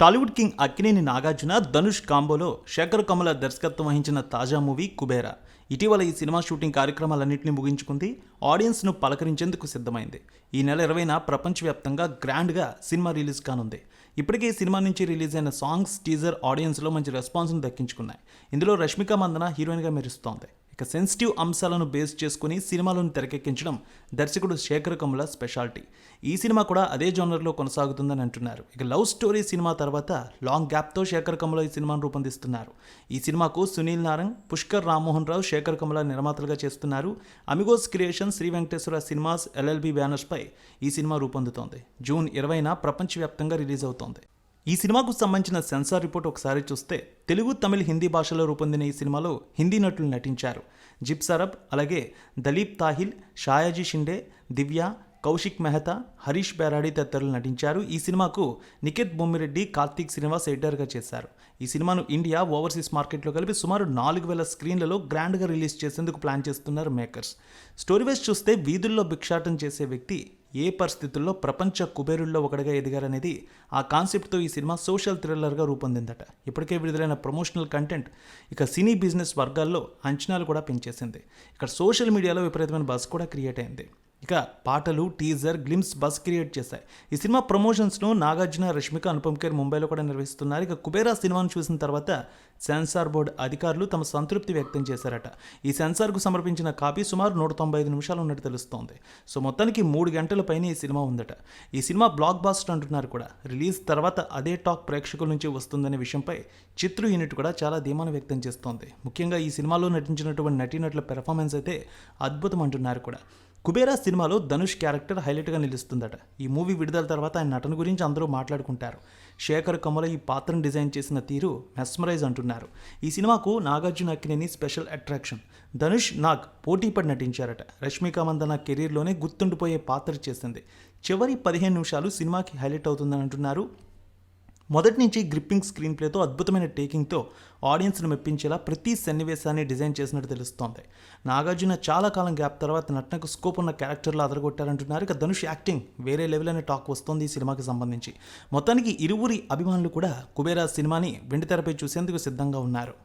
Tollywood king Akkineni Nagarjuna Dhanush కాంబోలో శేఖర్ కమల దర్శకత్వం వహించిన తాజా మూవీ కుబేరా. ఇటీవల ఈ సినిమా షూటింగ్ కార్యక్రమాలన్నింటినీ ముగించుకుంది. ఆడియన్స్ను పలకరించేందుకు సిద్ధమైంది. ఈ నెల ఇరవైన ప్రపంచవ్యాప్తంగా గ్రాండ్గా సినిమా రిలీజ్ కానుంది. ఇప్పటికే ఈ సినిమా నుంచి రిలీజ్ అయిన సాంగ్స్ టీజర్ ఆడియన్స్లో మంచి రెస్పాన్స్ను దక్కించుకున్నాయి. ఇందులో రష్మిక మందన హీరోయిన్గా మెరుస్తోంది. ఇక సెన్సిటివ్ అంశాలను బేస్ చేసుకుని సినిమాలను తెరకెక్కించడం దర్శకుడు శేఖర్ కమల స్పెషాలిటీ. ఈ సినిమా కూడా అదే జోనర్లో కొనసాగుతుందని అంటున్నారు. ఇక లవ్ స్టోరీ సినిమా తర్వాత లాంగ్ గ్యాప్తో శేఖర్ కమల ఈ సినిమాను రూపొందిస్తున్నారు. ఈ సినిమాకు సునీల్ నారంగ్ పుష్కర్ రామ్మోహన్ రావు శేఖర్ కమల నిర్మాతలుగా చేస్తున్నారు. Amigos creation Sri Venkateswara cinemas LLB బ్యానర్స్పై ఈ సినిమా రూపొందుతోంది. జూన్ ఇరవైన ప్రపంచవ్యాప్తంగా రిలీజ్ అవుతోంది. ఈ సినిమాకు సంబంధించిన సెన్సార్ రిపోర్ట్ ఒకసారి చూస్తే తెలుగు తమిళ హిందీ భాషలో రూపొందిన ఈ సినిమాలో హిందీ నటులు నటించారు. జిప్ సరబ్ అలాగే దలీప్ తాహిల్ షాయాజీ షిండే దివ్య కౌశిక్ మెహతా హరీష్ బెరాడి తదితరులు నటించారు. ఈ సినిమాకు నిఖిత్ బొమ్మిరెడ్డి కార్తీక్ శ్రీనివాస్ ఎడిటర్గా చేశారు. ఈ సినిమాను ఇండియా ఓవర్సీస్ మార్కెట్లో కలిపి సుమారు నాలుగు వేల స్క్రీన్లలో గ్రాండ్గా రిలీజ్ చేసేందుకు ప్లాన్ చేస్తున్నారు మేకర్స్. స్టోరీ వైజ్ చూస్తే వీధుల్లో భిక్షాటం చేసే వ్యక్తి ఏ పరిస్థితుల్లో ప్రపంచ కుబేరుల్లో ఒకటిగా ఎదిగారనేది ఆ కాన్సెప్ట్తో ఈ సినిమా సోషల్ థ్రిల్లర్గా రూపొందిందట. ఇప్పటికే విడుదలైన ప్రమోషనల్ కంటెంట్ ఇక సినీ బిజినెస్ వర్గాల్లో అంచనాలు కూడా పెంచేసింది. ఇక్కడ సోషల్ మీడియాలో విపరీతమైన బస్ కూడా క్రియేట్ అయింది. ఇక పాటలు టీజర్ గ్లిమ్స్ బస్ క్రియేట్ చేశాయి. ఈ సినిమా ప్రమోషన్స్ను నాగార్జున రష్మిక అనుపమ్ ఖేర్ ముంబైలో కూడా నిర్వహిస్తున్నారు. ఇక కుబేరా సినిమాను చూసిన తర్వాత సెన్సార్ బోర్డు అధికారులు తమ సంతృప్తి వ్యక్తం చేశారట. ఈ సెన్సార్కు సమర్పించిన కాపీ సుమారు నూట తొంభై ఐదు నిమిషాలు ఉన్నట్టు తెలుస్తోంది. సో మొత్తానికి మూడు గంటల పైన ఈ సినిమా ఉందట. ఈ సినిమా బ్లాక్ బాస్టర్ అంటున్నారు కూడా. రిలీజ్ తర్వాత అదే టాక్ ప్రేక్షకుల నుంచి వస్తుందనే విషయంపై చిత్రు యూనిట్ కూడా చాలా ధీమాను వ్యక్తం చేస్తోంది. ముఖ్యంగా ఈ సినిమాలో నటించినటువంటి నటీనటుల పెర్ఫార్మెన్స్ అయితే అద్భుతం అంటున్నారు కూడా. కుబేరా సినిమాలో ధనుష్ క్యారెక్టర్ హైలైట్గా నిలుస్తుందట. ఈ మూవీ విడుదల తర్వాత ఆయన నటన గురించి అందరూ మాట్లాడుకుంటారు. శేఖర్ కమల ఈ పాత్రను డిజైన్ చేసిన తీరు మెస్మరైజ్ అంటున్నారు. ఈ సినిమాకు నాగార్జున అక్కినేని స్పెషల్ అట్రాక్షన్. ధనుష్ నాగ్ పోటీపడి నటించారట. రష్మిక మందన కెరీర్లోనే గుర్తుండిపోయే పాత్ర చేసింది. చివరి పదిహేను నిమిషాలు సినిమాకి హైలైట్ అవుతుందని అంటున్నారు మొదటి నుంచి గ్రిప్పింగ్ స్క్రీన్ ప్లేతో అద్భుతమైన టేకింగ్తో ఆడియన్స్ను మెప్పించేలా ప్రతి సన్నివేశాన్ని డిజైన్ చేసినట్టు తెలుస్తోంది. నాగార్జున చాలా కాలం గ్యాప్ తర్వాత నటనకు స్కోప్ ఉన్న క్యారెక్టర్లు అదరగొట్టారంటున్నారు. ఇక ధనుష్ యాక్టింగ్ వేరే లెవెల్ అనే టాక్ వస్తోంది ఈ సినిమాకి సంబంధించి. మొత్తానికి ఇరువురి అభిమానులు కూడా కుబేరా సినిమాని వెండితెరపై చూసేందుకు సిద్ధంగా ఉన్నారు.